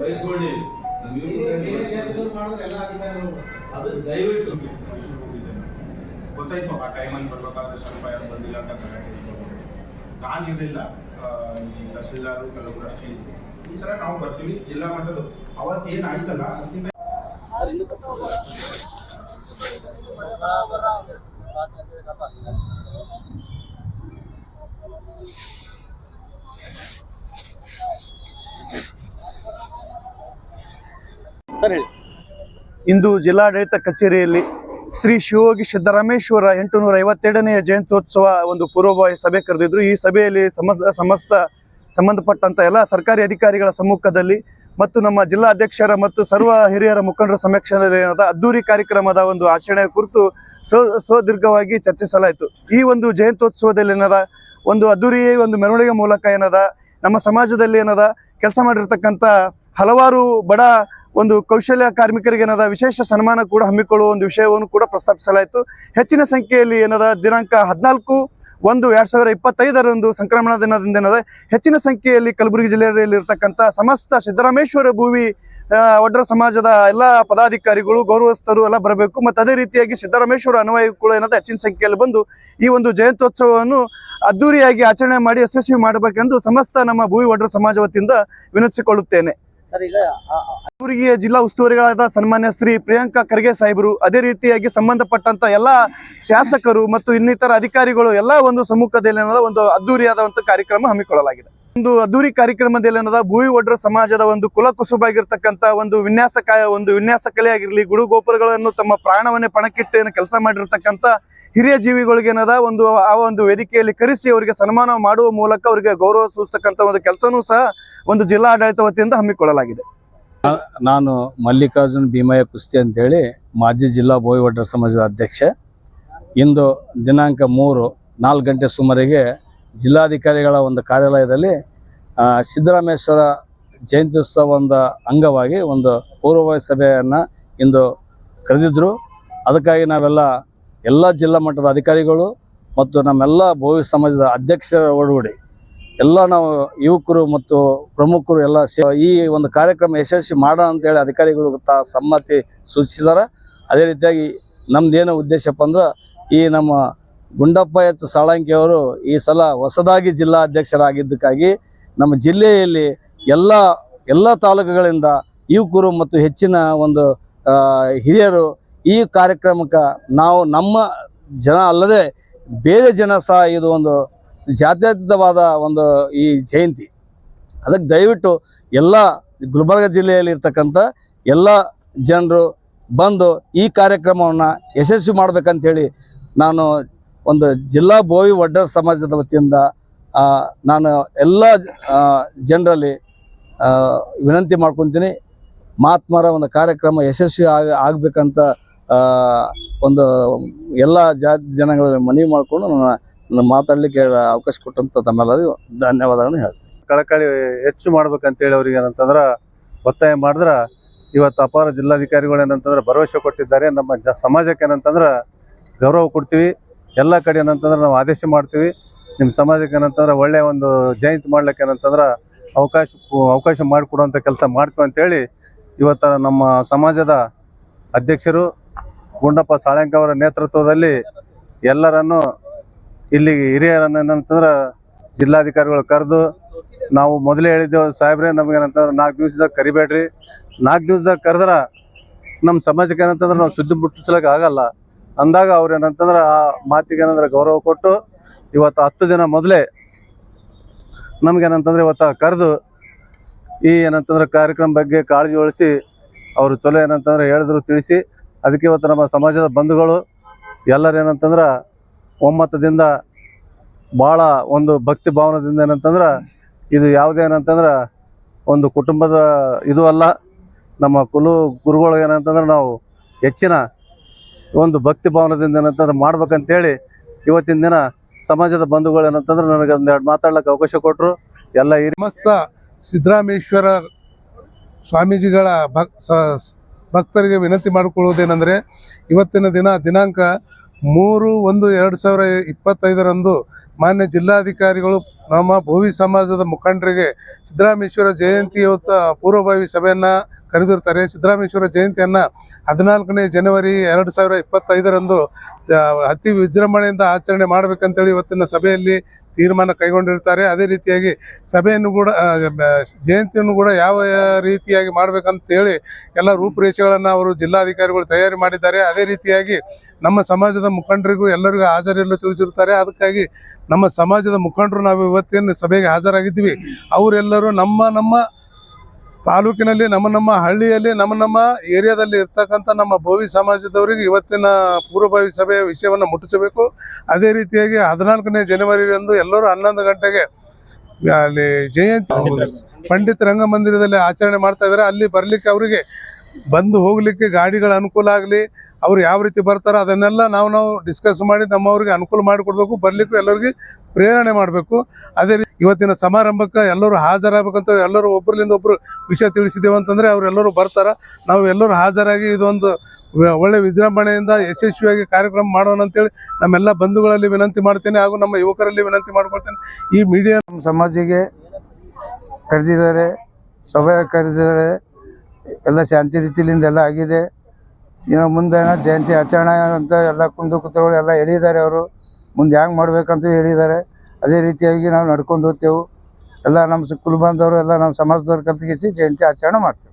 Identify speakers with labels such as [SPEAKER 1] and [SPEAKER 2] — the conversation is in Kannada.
[SPEAKER 1] ಬಯಸ್ಕೊಳ್ಳಿ ಅದು ದಯವಿಟ್ಟು.
[SPEAKER 2] ಗೊತ್ತಾಯ್ತು ಆ ಟೈಮಲ್ಲಿ ಬರ್ಬೇಕಾದ್ರೆ ಸ್ವಲ್ಪ ಯಾರು ಬಂದಿಲ್ಲ ಅಂತ ಕರೆಕ್ಟ್ ನಾನು ಇರಲಿಲ್ಲ. ಈ ತಹಸೀಲ್ದಾರು ಕೆಲವರು ಅಷ್ಟೇ ಇದ್ರು. ಈ ಸಲ ನಾವು ಬರ್ತೀವಿ ಜಿಲ್ಲಾ ಮಟ್ಟದ. ಅವತ್ತು ಏನು ಆಯ್ತಲ್ಲ ಅದಕ್ಕಿಂತ
[SPEAKER 3] ಸರ್ ಹೇಳಿ.
[SPEAKER 4] ಇಂದು ಜಿಲ್ಲಾಡಳಿತ ಕಚೇರಿಯಲ್ಲಿ ಶ್ರೀ ಶಿವಯೋಗಿ ಸಿದ್ದರಾಮೇಶ್ವರ ಎಂಟುನೂರ ಐವತ್ತೆರಡನೆಯ ಜಯಂತ್ಯೋತ್ಸವ ಒಂದು ಪೂರ್ವಭಾವಿ ಸಭೆ ಕರೆದಿದ್ರು. ಈ ಸಭೆಯಲ್ಲಿ ಸಮಸ್ತ ಸಂಬಂಧಪಟ್ಟಂತ ಎಲ್ಲ ಸರ್ಕಾರಿ ಅಧಿಕಾರಿಗಳ ಸಮ್ಮುಖದಲ್ಲಿ ಮತ್ತು ನಮ್ಮ ಜಿಲ್ಲಾಧ್ಯಕ್ಷರ ಮತ್ತು ಸರ್ವ ಹಿರಿಯರ ಮುಖಂಡರ ಸಮಕ್ಷಮದಲ್ಲಿ ಏನಾದ ಅದ್ದೂರಿ ಕಾರ್ಯಕ್ರಮದ ಒಂದು ಆಚರಣೆ ಕುರಿತು ಸ, ಸುದೀರ್ಘವಾಗಿ ಚರ್ಚಿಸಲಾಯಿತು. ಈ ಒಂದು ಜಯಂತ್ಯೋತ್ಸವದಲ್ಲಿ ಏನದ, ಒಂದು ಅದ್ದೂರಿ ಒಂದು ಮೆರವಣಿಗೆ ಮೂಲಕ ಏನದ, ನಮ್ಮ ಸಮಾಜದಲ್ಲಿ ಏನದ, ಕೆಲಸ ಮಾಡಿರ್ತಕ್ಕಂಥ ಹಲವಾರು ಬಡ ಒಂದು ಕೌಶಲ್ಯ ಕಾರ್ಮಿಕರಿಗೆ ಏನದ ವಿಶೇಷ ಸನ್ಮಾನ ಕೂಡ ಹಮ್ಮಿಕೊಳ್ಳುವ ಒಂದು ವಿಷಯವನ್ನು ಕೂಡ ಪ್ರಸ್ತಾಪಿಸಲಾಯಿತು. ಹೆಚ್ಚಿನ ಸಂಖ್ಯೆಯಲ್ಲಿ ಏನದ ದಿನಾಂಕ ಹದಿನಾಲ್ಕು ಒಂದು ಎರಡ್ ಸಾವಿರ ಇಪ್ಪತ್ತೈದರಂದು ಸಂಕ್ರಮಣ ದಿನದಿಂದ ಏನದ ಹೆಚ್ಚಿನ ಸಂಖ್ಯೆಯಲ್ಲಿ ಕಲಬುರಗಿ ಜಿಲ್ಲೆಯಲ್ಲಿ ಇರತಕ್ಕಂಥ ಸಮಸ್ತ ಸಿದ್ದರಾಮೇಶ್ವರ ಆ, ಒಡ್ರ ಸಮಾಜದ ಎಲ್ಲ ಪದಾಧಿಕಾರಿಗಳು ಗೌರವಸ್ಥರು ಎಲ್ಲ ಬರಬೇಕು. ಮತ್ತು ಅದೇ ರೀತಿಯಾಗಿ ಸಿದ್ದರಾಮೇಶ್ವರ ಅನ್ವಯಗಳು ಏನಾದ ಹೆಚ್ಚಿನ ಸಂಖ್ಯೆಯಲ್ಲಿ ಬಂದು ಈ ಒಂದು ಜಯಂತ್ಯೋತ್ಸವವನ್ನು ಅದ್ದೂರಿಯಾಗಿ ಆಚರಣೆ ಮಾಡಿ ಯಶಸ್ವಿ ಮಾಡಬೇಕೆಂದು ಸಮಸ್ತ ನಮ್ಮ ಭೂವಿ ಒಡ್ರ ಸಮಾಜ ವತಿಯಿಂದ ವಿನಂತಿಸಿಕೊಳ್ಳುತ್ತೇನೆ. ಕಲಬುರಗಿಯ ಜಿಲ್ಲಾ ಉಸ್ತುವಾರಿಗಳಾದ ಸನ್ಮಾನ್ಯ ಶ್ರೀ ಪ್ರಿಯಾಂಕಾ ಖರ್ಗೆ ಸಾಹೇಬರು ಅದೇ ರೀತಿಯಾಗಿ ಸಂಬಂಧಪಟ್ಟಂತ ಎಲ್ಲ ಶಾಸಕರು ಮತ್ತು ಇನ್ನಿತರ ಅಧಿಕಾರಿಗಳು ಎಲ್ಲ ಒಂದು ಸಮ್ಮುಖದಲ್ಲಿ ಒಂದು ಅದ್ದೂರಿಯಾದ ಒಂದು ಕಾರ್ಯಕ್ರಮ ಹಮ್ಮಿಕೊಳ್ಳಲಾಗಿದೆ. ಒಂದು ಅದ್ದೂರಿ ಕಾರ್ಯಕ್ರಮದಲ್ಲಿ ಏನದ? ಭೂವಿ ಒಡ್ರ ಸಮಾಜದ ಒಂದು ಕುಲ ಕುಸುಬಾಗಿರ್ತಕ್ಕಂಥ ಒಂದು ವಿನ್ಯಾಸ ಒಂದು ವಿನ್ಯಾಸ ಕಲೆ ಆಗಿರಲಿ, ಗುಡು ಗೋಪುರಗಳನ್ನು ತಮ್ಮ ಪ್ರಾಣವನ್ನೇ ಪಣಕ್ಕಿಟ್ಟು ಏನು ಕೆಲಸ ಮಾಡಿರ್ತಕ್ಕಂಥ ಹಿರಿಯ ಜೀವಿಗಳಿಗೆ ಏನದ? ಒಂದು ಆ ಒಂದು ವೇದಿಕೆಯಲ್ಲಿ ಕರೆಸಿ ಅವರಿಗೆ ಸನ್ಮಾನ ಮಾಡುವ ಮೂಲಕ ಅವರಿಗೆ ಗೌರವ ಸೂಚಿಸ್ತಕ್ಕಂಥ ಒಂದು ಕೆಲಸನೂ ಸಹ ಒಂದು ಜಿಲ್ಲಾಡಳಿತ ವತಿಯಿಂದ ಹಮ್ಮಿಕೊಳ್ಳಲಾಗಿದೆ.
[SPEAKER 5] ನಾನು ಮಲ್ಲಿಕಾರ್ಜುನ್ ಭೀಮಯ್ಯ ಕುಸ್ತಿ ಅಂತೇಳಿ ಮಾಜಿ ಜಿಲ್ಲಾ ಬೋಯಿವಡ್ರ ಸಮಾಜದ ಅಧ್ಯಕ್ಷ. ಇಂದು ದಿನಾಂಕ ಮೂರು ನಾಲ್ಕು ಗಂಟೆ ಸುಮಾರಿಗೆ ಜಿಲ್ಲಾಧಿಕಾರಿಗಳ ಒಂದು ಕಾರ್ಯಾಲಯದಲ್ಲಿ ಸಿದ್ದರಾಮೇಶ್ವರ ಜಯಂತ್ಯುತ್ಸವದ ಅಂಗವಾಗಿ ಒಂದು ಪೂರ್ವಭಾವಿ ಸಭೆಯನ್ನು ಇಂದು ಕರೆದಿದ್ದರು ಅದಕ್ಕಾಗಿ ನಾವೆಲ್ಲ ಎಲ್ಲ ಜಿಲ್ಲಾ ಮಟ್ಟದ ಅಧಿಕಾರಿಗಳು ಮತ್ತು ನಮ್ಮೆಲ್ಲ ಭೋವಿ ಸಮಾಜದ ಅಧ್ಯಕ್ಷರ ಒಳಗಡೆ ಎಲ್ಲ ನಾವು ಯುವಕರು ಮತ್ತು ಪ್ರಮುಖರು ಎಲ್ಲ ಈ ಒಂದು ಕಾರ್ಯಕ್ರಮ ಯಶಸ್ವಿ ಮಾಡೋಣ ಅಂತೇಳಿ ಅಧಿಕಾರಿಗಳು ತಾ ಸಮ್ಮತಿ ಸೂಚಿಸಿದ್ದಾರೆ ಅದೇ ರೀತಿಯಾಗಿ ನಮ್ದೇನು ಉದ್ದೇಶಪ್ಪ ಅಂದ್ರೆ ಈ ನಮ್ಮ ಗುಂಡಪ್ಪ ಎಚ್ ಸಾಳಂಕಿ ಅವರು ಈ ಸಲ ಹೊಸದಾಗಿ ಜಿಲ್ಲಾ ಅಧ್ಯಕ್ಷರಾಗಿದ್ದಕ್ಕಾಗಿ ನಮ್ಮ ಜಿಲ್ಲೆಯಲ್ಲಿ ಎಲ್ಲ ಎಲ್ಲ ತಾಲೂಕುಗಳಿಂದ ಯುವಕರು ಮತ್ತು ಹೆಚ್ಚಿನ ಒಂದು ಹಿರಿಯರು ಈ ಕಾರ್ಯಕ್ರಮಕ್ಕೆ ನಾವು ನಮ್ಮ ಜನ ಅಲ್ಲದೆ ಬೇರೆ ಜನ ಸಹ ಇದು ಒಂದು ಜಾತ್ಯತೀತವಾದ ಒಂದು ಈ ಜಯಂತಿ. ಅದಕ್ಕೆ ದಯವಿಟ್ಟು ಎಲ್ಲ ಗುಲ್ಬರ್ಗ ಜಿಲ್ಲೆಯಲ್ಲಿ ಇರ್ತಕ್ಕಂಥ ಎಲ್ಲ ಜನರು ಬಂದು ಈ ಕಾರ್ಯಕ್ರಮವನ್ನು ಯಶಸ್ವಿ ಮಾಡ್ಬೇಕಂತೇಳಿ ನಾನು ಒಂದು ಜಿಲ್ಲಾ ಬೋವಿ ಒಡ್ಡರ್ ಸಮಾಜದ ವತಿಯಿಂದ ನಾನು ಎಲ್ಲ ಜನರಲ್ಲಿ ವಿನಂತಿ ಮಾಡ್ಕೊತೀನಿ. ಮಹಾತ್ಮರ ಒಂದು ಕಾರ್ಯಕ್ರಮ ಯಶಸ್ವಿ ಆಗ, ಆಗಬೇಕಂತ ಒಂದು ಎಲ್ಲ ಜಾತಿ ಜನಗಳಲ್ಲಿ ಮನವಿ ಮಾಡಿಕೊಂಡು ನಾನು ಮಾತಾಡಲಿಕ್ಕೆ ಅವಕಾಶ ಕೊಟ್ಟಂತ ತಮ್ಮೆಲ್ಲರಿಗೂ ಧನ್ಯವಾದಗಳನ್ನು ಹೇಳ್ತೀನಿ.
[SPEAKER 6] ಕಳಕಳಿ ಹೆಚ್ಚು ಮಾಡ್ಬೇಕಂತೇಳಿ ಅವ್ರಿಗೆ ಏನಂತಂದ್ರೆ, ಒತ್ತಾಯ ಮಾಡಿದ್ರೆ, ಇವತ್ತು ಅಪಾರ ಜಿಲ್ಲಾಧಿಕಾರಿಗಳು ಏನಂತಂದ್ರೆ ಭರವಸೆ ಕೊಟ್ಟಿದ್ದಾರೆ. ನಮ್ಮ ಸಮಾಜಕ್ಕೆ ಏನಂತಂದ್ರೆ ಗೌರವ ಕೊಡ್ತೀವಿ. ಎಲ್ಲ ಕಡೆ ಏನಂತಂದ್ರೆ ನಾವು ಆದೇಶ ಮಾಡ್ತೀವಿ. ನಿಮ್ಮ ಸಮಾಜಕ್ಕೆ ಏನಂತಂದ್ರೆ ಒಳ್ಳೆಯ ಒಂದು ಜಯಂತಿ ಮಾಡ್ಲಿಕ್ಕೆ ಏನಂತಂದ್ರೆ ಅವಕಾಶ ಅವಕಾಶ ಮಾಡಿಕೊಡುವಂಥ ಕೆಲಸ ಮಾಡ್ತೀವಿ ಅಂತೇಳಿ ಇವತ್ತು ನಮ್ಮ ಸಮಾಜದ ಅಧ್ಯಕ್ಷರು ಗುಂಡಪ್ಪ ಸಾಳಂಕ ಅವರ ನೇತೃತ್ವದಲ್ಲಿ ಎಲ್ಲರನ್ನು ಇಲ್ಲಿ ಹಿರಿಯರನ್ನು ಏನಂತಂದ್ರೆ ಜಿಲ್ಲಾಧಿಕಾರಿಗಳು ಕರೆದು ನಾವು ಮೊದಲೇ ಹೇಳಿದ್ದೇವೆ ಸಾಹೇಬ್ರೆ, ನಮ್ಗೆ ಏನಂತಂದ್ರೆ ನಾಲ್ಕು ದಿವಸದಾಗ ಕರಿಬೇಡ್ರಿ. ನಾಲ್ಕು ದಿವಸದಾಗ ಕರೆದ್ರೆ ನಮ್ಮ ಸಮಾಜಕ್ಕೆ ಏನಂತಂದ್ರೆ ನಾವು ಸುದ್ದಿ ಮುಟ್ಟಿಸ್ಲಿಕ್ಕೆ ಆಗಲ್ಲ. ಅಂದಾಗ ಅವ್ರು ಏನಂತಂದ್ರೆ ಆ ಮಾತಿಗೆ ಏನಂದ್ರೆ ಗೌರವ ಕೊಟ್ಟು ಇವತ್ತು ಹತ್ತು ದಿನ ಮೊದಲೇ ನಮ್ಗೇನಂತಂದ್ರೆ ಇವತ್ತು ಕರೆದು ಈ ಏನಂತಂದ್ರೆ ಕಾರ್ಯಕ್ರಮ ಬಗ್ಗೆ ಕಾಳಜಿ ವಹಿಸಿ ಅವರು ಚಲೋ ಏನಂತಂದ್ರೆ ಹೇಳಿದ್ರು ತಿಳಿಸಿ, ಅದಕ್ಕೆ ಇವತ್ತು ನಮ್ಮ ಸಮಾಜದ ಬಂಧುಗಳು ಎಲ್ಲರೂ ಏನಂತಂದ್ರೆ ಒಮ್ಮತದಿಂದ ಭಾಳ ಒಂದು ಭಕ್ತಿ ಭಾವನದಿಂದ ಏನಂತಂದ್ರೆ ಇದು ಯಾವುದೇ ಏನಂತಂದ್ರೆ ಒಂದು ಕುಟುಂಬದ ಇದು ಅಲ್ಲ, ನಮ್ಮ ಕುಲು ಗುರುಗಳು ಏನಂತಂದ್ರೆ ನಾವು ಹೆಚ್ಚಿನ ಒಂದು ಭಕ್ತಿ ಭಾವನದಿಂದ ಏನಂತಂದ್ರೆ ಮಾಡ್ಬೇಕಂತೇಳಿ ಇವತ್ತಿನ ದಿನ ಸಮಾಜದ ಬಂಧುಗಳು ಏನಂತಂದ್ರೆ ನನಗೆ ಒಂದೆರಡು ಮಾತಾಡ್ಲಿಕ್ಕೆ ಅವಕಾಶ ಕೊಟ್ಟರು ಎಲ್ಲ
[SPEAKER 7] ಹಿರಿಮಸ್ತ ಸಿದ್ದರಾಮೇಶ್ವರ ಸ್ವಾಮೀಜಿಗಳ ಭಕ್ ಭಕ್ತರಿಗೆ ವಿನಂತಿ ಮಾಡಿಕೊಳ್ಳುವುದೇನೆಂದರೆ ಇವತ್ತಿನ ದಿನ ದಿನಾಂಕ ಮೂರು ಒಂದು ಎರಡು ಸಾವಿರ ಇಪ್ಪತ್ತೈದರಂದು ಮಾನ್ಯ ಜಿಲ್ಲಾಧಿಕಾರಿಗಳು ನಮ್ಮ ಭೋವಿ ಸಮಾಜದ ಮುಖಂಡರಿಗೆ ಸಿದ್ದರಾಮೇಶ್ವರ ಜಯಂತಿ ಹೊತ್ತ ಪೂರ್ವಭಾವಿ ಸಭೆಯನ್ನ ಕರೆದಿರ್ತಾರೆ. ಸಿದ್ದರಾಮೇಶ್ವರ ಜಯಂತಿಯನ್ನ ಹದಿನಾಲ್ಕನೇ ಜನವರಿ ಎರಡು ಸಾವಿರ ಇಪ್ಪತ್ತೈದರಂದು ಅತಿ ವಿಜೃಂಭಣೆಯಿಂದ ಆಚರಣೆ ಮಾಡಬೇಕಂತೇಳಿ ಇವತ್ತಿನ ಸಭೆಯಲ್ಲಿ ತೀರ್ಮಾನ ಕೈಗೊಂಡಿರ್ತಾರೆ. ಅದೇ ರೀತಿಯಾಗಿ ಸಭೆಯನ್ನು ಕೂಡ ಜಯಂತಿಯನ್ನು ಕೂಡ ಯಾವ ರೀತಿಯಾಗಿ ಮಾಡಬೇಕಂತೇಳಿ ಎಲ್ಲ ರೂಪುರೇಷೆಗಳನ್ನು ಅವರು ಜಿಲ್ಲಾಧಿಕಾರಿಗಳು ತಯಾರಿ ಮಾಡಿದ್ದಾರೆ. ಅದೇ ರೀತಿಯಾಗಿ ನಮ್ಮ ಸಮಾಜದ ಮುಖಂಡರಿಗೂ ಎಲ್ಲರಿಗೂ ಹಾಜರಿರಲು ತಿಳಿಸಿರ್ತಾರೆ. ಅದಕ್ಕಾಗಿ ನಮ್ಮ ಸಮಾಜದ ಮುಖಂಡರು ನಾವು ಇವತ್ತಿನ ಸಭೆಗೆ ಹಾಜರಾಗಿದ್ದೀವಿ. ಅವರೆಲ್ಲರೂ ನಮ್ಮ ನಮ್ಮ ತಾಲೂಕಿನಲ್ಲಿ ನಮ್ಮ ನಮ್ಮ ಹಳ್ಳಿಯಲ್ಲಿ ನಮ್ಮ ನಮ್ಮ ಏರಿಯಾದಲ್ಲಿ ಇರ್ತಕ್ಕಂಥ ನಮ್ಮ ಭೋವಿ ಸಮಾಜದವರಿಗೆ ಇವತ್ತಿನ ಪೂರ್ವಭಾವಿ ಸಭೆಯ ವಿಷಯವನ್ನು ಮುಟ್ಟಿಸಬೇಕು. ಅದೇ ರೀತಿಯಾಗಿ ಹದಿನಾಲ್ಕನೇ ಜನವರಿಯಂದು ಎಲ್ಲರೂ ಹನ್ನೊಂದು ಗಂಟೆಗೆ ಅಲ್ಲಿ ಜಯಂತಿ ಪಂಡಿತ್ ರಂಗಮಂದಿರದಲ್ಲಿ ಆಚರಣೆ ಮಾಡ್ತಾ ಇದ್ದಾರೆ. ಅಲ್ಲಿ ಬರಲಿಕ್ಕೆ ಅವರಿಗೆ ಬಂದು ಹೋಗ್ಲಿಕ್ಕೆ ಗಾಡಿಗಳ ಅನುಕೂಲ ಆಗಲಿ, ಅವ್ರು ಯಾವ ರೀತಿ ಬರ್ತಾರೋ ಅದನ್ನೆಲ್ಲ ನಾವು ನಾವು ಡಿಸ್ಕಸ್ ಮಾಡಿ ನಮ್ಮವ್ರಿಗೆ ಅನುಕೂಲ ಮಾಡಿಕೊಡ್ಬೇಕು, ಬರ್ಲಿಕ್ಕೂ ಎಲ್ಲರಿಗೆ ಪ್ರೇರಣೆ ಮಾಡಬೇಕು. ಅದೇ ರೀತಿ ಇವತ್ತಿನ ಸಮಾರಂಭಕ್ಕೆ ಎಲ್ಲರೂ ಹಾಜರಾಗಬೇಕಂತ ಎಲ್ಲರೂ ಒಬ್ಬರಿಂದ ಒಬ್ಬರು ವಿಷಯ ತಿಳಿಸಿದ್ದೇವೆ ಅಂತಂದ್ರೆ ಅವರೆಲ್ಲರೂ ಬರ್ತಾರ. ನಾವು ಎಲ್ಲರೂ ಹಾಜರಾಗಿ ಇದೊಂದು ಒಳ್ಳೆ ವಿಜೃಂಭಣೆಯಿಂದ ಯಶಸ್ವಿಯಾಗಿ ಕಾರ್ಯಕ್ರಮ ಮಾಡೋಣ ಅಂತೇಳಿ ನಮ್ಮೆಲ್ಲ ಬಂಧುಗಳಲ್ಲಿ ವಿನಂತಿ ಮಾಡ್ತೇನೆ ಹಾಗೂ ನಮ್ಮ ಯುವಕರಲ್ಲಿ ವಿನಂತಿ ಮಾಡ್ಕೊಳ್ತೇನೆ. ಈ ಮೀಡಿಯಾ
[SPEAKER 8] ನಮ್ಮ ಸಮಾಜಿಗೆ ಕರೆದಿದ್ದಾರೆ ಸಭೆ ಕರೆದಿದ್ದಾರೆ. ಎಲ್ಲ ಶಾಂತಿ ರೀತಿಯಿಂದ ಎಲ್ಲ ಆಗಿದೆ. ಇನ್ನು ಮುಂದೆ ಜಯಂತಿ ಆಚರಣೆ ಅಂತ ಎಲ್ಲ ಕುಂದು ಕುತ್ತಗಳು ಎಲ್ಲ ಹೇಳಿದ್ದಾರೆ ಅವರು. ಮುಂದೆ ಹ್ಯಾಂಗೆ ಮಾಡಬೇಕಂತ ಹೇಳಿದ್ದಾರೆ. ಅದೇ ರೀತಿಯಾಗಿ ನಾವು ನಡ್ಕೊಂಡು ಹೋಗ್ತೇವೆ. ಎಲ್ಲ ನಮ್ಮ ಕುಲ್ ಬಾಂಧವರು ಎಲ್ಲ ನಮ್ಮ ಸಮಾಜದವ್ರು ಕಲ್ತ್ಗಿಸಿ ಜಯಂತಿ ಆಚರಣೆ ಮಾಡ್ತೇವೆ.